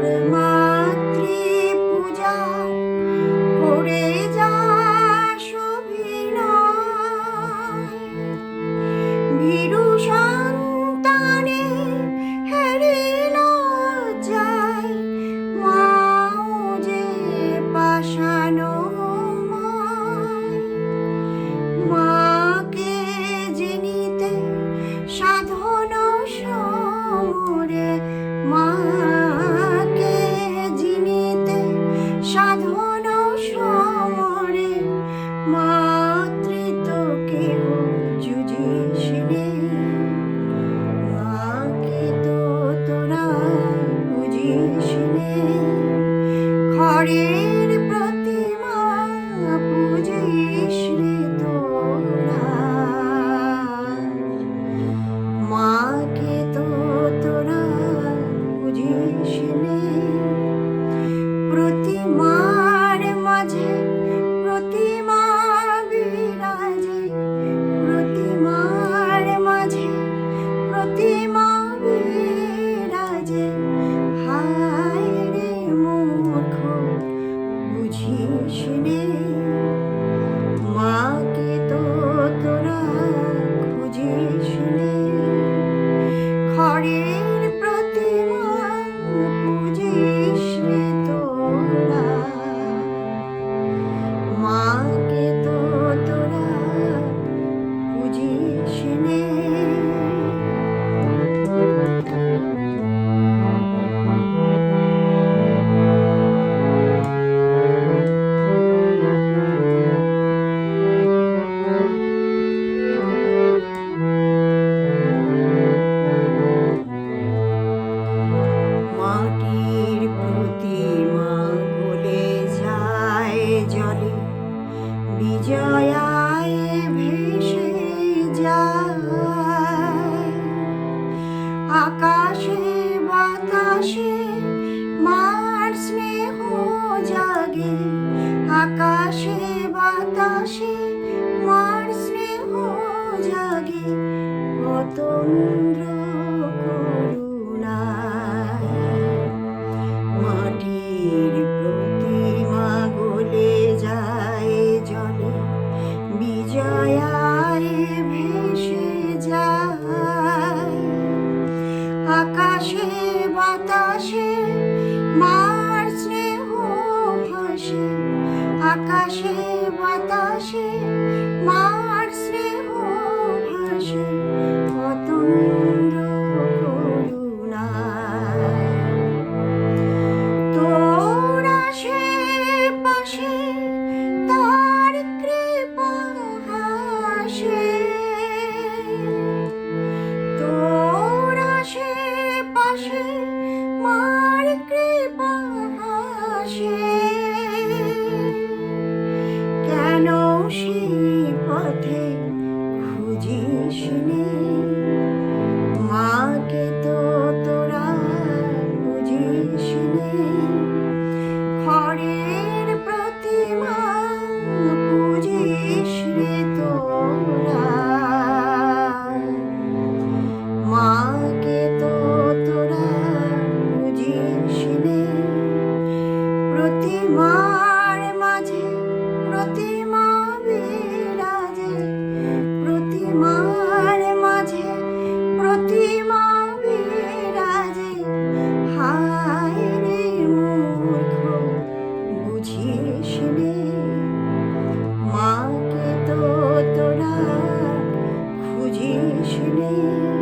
My বিজয়ায় ভেসে যায়। আকাশে বাতাসে মার স্নেহ জাগে। আকাশে বাতাসে মার স্নেহ জাগে। অতন বাতাসে মার স্নেহ ভাসে আকাশে বাতাসে। journey.